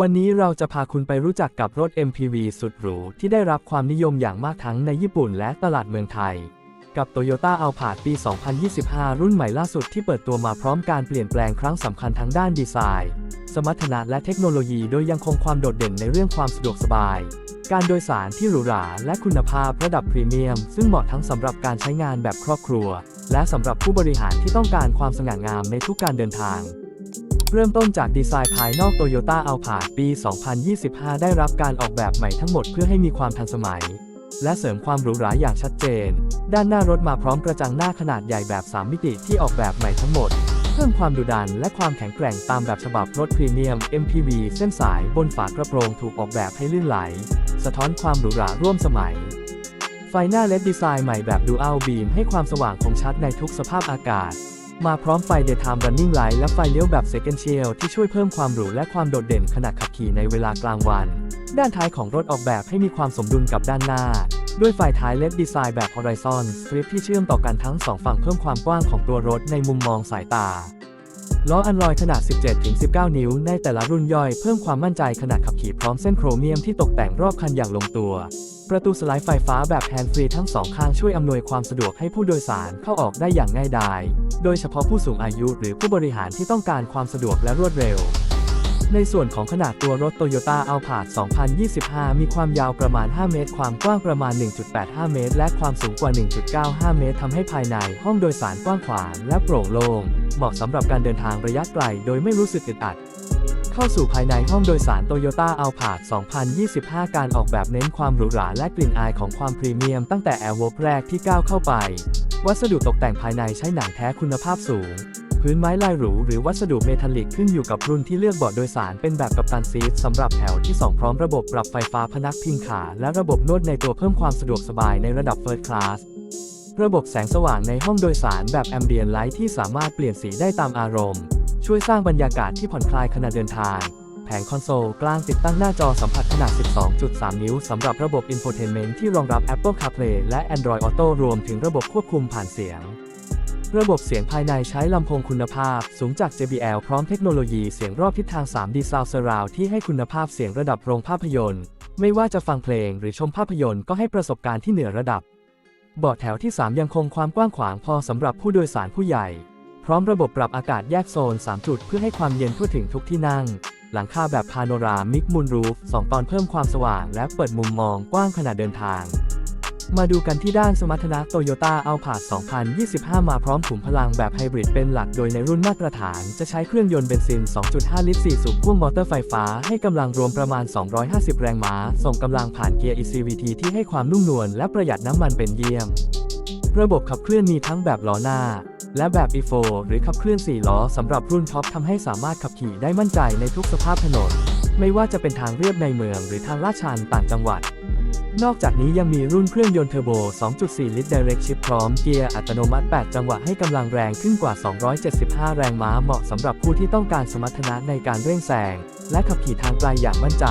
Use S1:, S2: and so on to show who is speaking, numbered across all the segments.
S1: วันนี้เราจะพาคุณไปรู้จักกับรถ MPV สุดหรูที่ได้รับความนิยมอย่างมากทั้งในญี่ปุ่นและตลาดเมืองไทย กับ Toyota a l p a r d ปี 2025 รุ่นใหม่ล่าสุดที่เปิดตัวมาพร้อมการเปลี่ยนแปลงครั้งสำคัญทั้งด้านดีไซน์ สมรรถนะและเทคโนโลยีโดยยังคงความโดดเด่นในเรื่องความสะดวกสบาย การโดยสารที่หรูหราและคุณภาพระดับพรีเมียม ซึ่งเหมาะทั้งสำหรับการใช้งานแบบครอบครัว และสำหรับผู้บริหารที่ต้องการความสง่างามในทุกการเดินทาง เริ่มต้นจากดีไซน์ภายนอก Toyota a l p a r d ปี 2025 ได้รับการออกแบบใหม่ทั้งหมดเพื่อให้มีความทันสมัย และเสริมความหรูหราอย่างชัดเจน ด้านหน้ารถมาพร้อมกระจังหน้าขนาดใหญ่แบบ 3 มิติที่ออกแบบใหม่ทั้งหมด เพิ่มความดุดันและความแข็งแกร่งตามแบบฉบับรถพรีเมียม MPV เส้นสายบนฝากระโปรงถูกออกแบบให้ลื่นไหล สะท้อนความหรูหราร่วมสมัยไฟหน้า LED ดีไซน์ใหม่แบบ Dual Beam ให้ความสว่างคมชัดในทุกสภาพอากาศ มาพร้อมไฟ Daytime Running Light และไฟเลี้ยวแบบ Second Shield ที่ช่วยเพิ่มความหรูและความโดดเด่นขณะขับขี่ในเวลากลางวัน ด้านท้ายของรถออกแบบให้มีความสมดุลกับด้านหน้า ด้วยไฟท้าย LED ดีไซน์แบบ Horizon Strip ที่เชื่อมต่อกันทั้งสองฝั่งเพิ่มความกว้างของตัวรถในมุมมองสายตาล้ออันลอยขนาด 17-19 นิ้ว ในแต่ละรุ่นย่อยเพิ่มความมั่นใจขณะขับขี่พร้อมเส้นโครเมียมที่ตกแต่งรอบคันอย่างลงตัว ประตูสไลด์ไฟฟ้าแบบแฮนด์ฟรีทั้งสองข้างช่วยอำนวยความสะดวกให้ผู้โดยสารเข้าออกได้อย่างง่ายดาย โดยเฉพาะผู้สูงอายุหรือผู้บริหารที่ต้องการความสะดวกและรวดเร็ว ในส่วนของขนาดตัวรถ Toyota a l p a r d 2025 มีความยาวประมาณ 5 เมตร ความกว้างประมาณ 1.85 เมตร และความสูงกว่า 1.95 เมตรทำให้ภายในห้องโดยสารกว้างขวางและโปร่งโล่ง เหมาะสำหรับการเดินทางระยะไกลโดยไม่รู้สึกอึดอัดเข้าสู่ภายในห้องโดยสาร Toyota a l p a r d 2025 การออกแบบเน้นความหรูหราและกลิ่นอายของความพรีเมียมตั้งแต่แอร์วอแรกที่ก้าวเข้าไป วัสดุตกแต่งภายในใช้หนังแท้คุณภาพสูง พื้นไม้ลายหรูหรือวัสดุเมทัลลิกขึ้นอยู่กับรุ่นที่เลือกเบาะโดยสารเป็นแบบกัปตันซีทสำหรับแถวที่ 2 พร้อมระบบปรับไฟฟ้าพนักพิงขาและระบบนวดในตัวเพิ่มความสะดวกสบายในระดับ First Class ระบบแสงสว่างในห้องโดยสารแบบ Ambient Light ที่สามารถเปลี่ยนสีได้ตามอารมณ์ ช่วยสร้างบรรยากาศที่ผ่อนคลายขณะเดินทาง แผงคอนโซลกลางติดตั้งหน้าจอสัมผัสขนาด 12.3 นิ้วสำหรับระบบ Infotainment ที่รองรับ Apple CarPlay และ Android Auto รวมถึงระบบควบคุมผ่านเสียง ระบบเสียงภายในใช้ลำโพงคุณภาพ สูงจาก JBL พร้อมเทคโนโลยีเสียงรอบทิศทาง 3D Sound Surround ที่ให้คุณภาพเสียงระดับโรงภาพยนตร์ ไม่ว่าจะฟังเพลงหรือชมภาพยนตร์ก็ให้ประสบการณ์ที่เหนือระดับ เบาะแถวที่ 3 ยังคงความกว้างขวางพอสำหรับผู้โดยสารผู้ใหญ่ พร้อมระบบปรับอากาศแยกโซน 3 จุดเพื่อให้ความเย็นทั่วถึงทุกที่นั่ง หลังคาแบบพาโนรามิกมูนรูฟ2ตอนเพิ่มความสว่างและเปิดมุมมองกว้างขณะเดินทาง มาดูกันที่ด้านสมรรถนะ Toyota Alphard 2025 มาพร้อมขุมพลังแบบไฮบริดเป็นหลักโดยในรุ่นมาตรฐาน จะใช้เครื่องยนต์เบนซิน 2.5 ลิตร 4 สูบพ่วงมอเตอร์ไฟฟ้าให้กำลังรวมประมาณ 250 แรงม้า ส่งกำลังผ่านเกียร์ ECVT ที่ให้ความนุ่มนวลและประหยัดน้ำมันเป็นเยี่ยม ระบบขับเคลื่อนมีทั้งแบบล้อหน้า และแบบ e4 หรือขับเคลื่อน 4 ล้อสำหรับรุ่นท็อปทำให้สามารถขับขี่ได้มั่นใจในทุกสภาพถนน ไม่ว่าจะเป็นทางเรียบในเมืองหรือทางลาดชันต่างจังหวัด นอกจากนี้ยังมีรุ่นเครื่องยนต์เทอร์โบ 2.4 ลิตร Direct Shift พร้อมเกียร์อัตโนมัติ 8 จังหวะให้กำลังแรงขึ้นกว่า 275 แรงม้าเหมาะสำหรับผู้ที่ต้องการสมรรถนะในการเร่งแซงและขับขี่ทางไกลอย่างมั่นใจ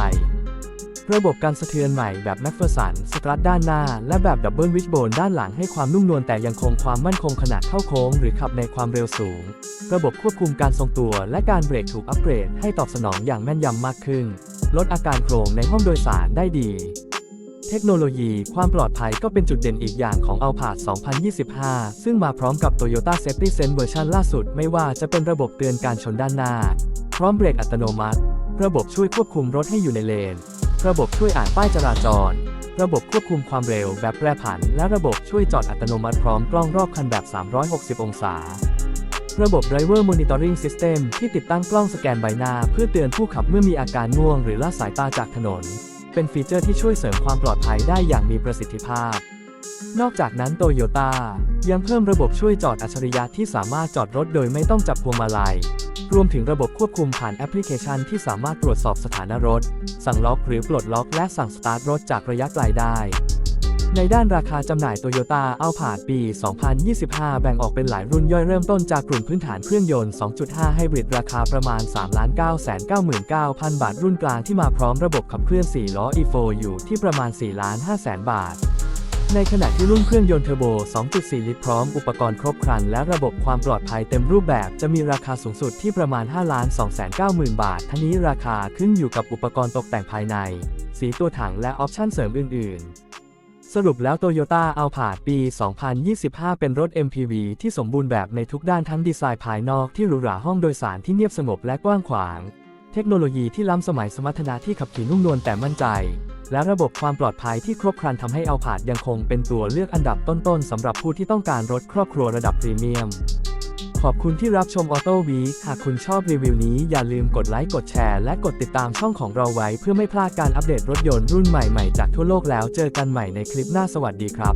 S1: ระบบการสะเทือนใหม่แบบแม p เฟอร์สันสตรัทด้านหน้า และแบบดับเบิลวิชโบนด้านหลังให้ความนุ่มนวลแต่ยังคงความมั่นคงขนาดเข้าโค้ง หรือขับในความเร็วสูง ระบบควบคุมการทรงตัว และการเบรกถูกอัปเกรดให้ตอบสนองอย่างแม่นยำมากขึ้น ลดอาการโครงในห้องโดยสารได้ดีเทคโนโลยีความปลอดภัยก็เป็นจุดเด่นอีกอย่างของ Alphard 2025 ซึ่งมาพร้อมกับ Toyota Safety Sense เวอร์ชันล่าสุด ไม่ว่าจะเป็นระบบเตือนการชนด้านหน้า พร้อมเบรกอัตโนมัติ ระบบช่วยควบคุมรถให้อยู่ในเลน ระบบช่วยอ่านป้ายจราจร ระบบควบคุมความเร็วแบบแปรผัน และระบบช่วยจอดอัตโนมัติพร้อมกล้องรอบคันแบบ 360 องศา ระบบ Driver Monitoring System ที่ติดตั้งกล้องสแกนใบหน้า เพื่อเตือนผู้ขับเมื่อมีอาการง่วงหรือละสายตาจากถนน เป็นฟีเจอร์ที่ช่วยเสริมความปลอดภัยได้อย่างมีประสิทธิภาพ นอกจากนั้นโตโยต้ายังเพิ่มระบบช่วยจอดอัจฉริยะที่สามารถจอดรถโดยไม่ต้องจับพวงมาลัย รวมถึงระบบควบคุมผ่านแอปพลิเคชันที่สามารถตรวจสอบสถานะรถ สั่งล็อกหรือปลดล็อกและสั่งสตาร์ทรถจากระยะไกลได้ ในด้านราคาจำหน่าย Toyota Alphard ปี 2025 แบ่งออกเป็นหลายรุ่นย่อยเริ่มต้นจากกลุ่มพื้นฐานเครื่องยนต์ 2.5 ไฮบริดราคาประมาณ 3,999,000 บาท รุ่นกลางที่มาพร้อมระบบขับเคลื่อน 4 ล้อ E4 อยู่ที่ประมาณ 4,500,000 บาท ในขณะที่รุ่นเครื่องยนต์เทอร์โบ 2.4 ลิตรพร้อมอุปกรณ์ครบครัน และระบบความปลอดภัยเต็มรูปแบบ จะมีราคาสูงสุดที่ประมาณ 5 2 9 0 0 0 0บาท ทั้งนี้ราคาขึ้นอยู่กับอุปกรณ์ตกแต่งภายใน สีตัวถังและออปชั่นเสริมอื่น ๆ สรุปแล้ว Toyota a l p a r d ปี 2025 เป็นรถ MPV ที่สมบูรณ์แบบในทุกด้านทั้งดีไซน์ภายนอกที่หรูหราห้องโดยสารที่เงียบสงบและกว้างขวาง เทคโนโลยีที่ล้ำสมัยสมรรถนะที่ขับขี่นุ่มนวลแต่มั่นใจ และระบบความปลอดภัยที่ครบครันทำให้อัลพาดยังคงเป็นตัวเลือกอันดับต้นๆสำหรับผู้ที่ต้องการรถครอบครัวระดับพรีเมียม ขอบคุณที่รับชมออโต้วีหากคุณชอบรีวิวนี้อย่าลืมกดไลค์กดแชร์และกดติดตามช่องของเราไว้ เพื่อไม่พลาดการอัปเดตรถยนต์รุ่นใหม่ๆจากทั่วโลกแล้วเจอกันใหม่ในคลิปหน้าสวัสดีครับ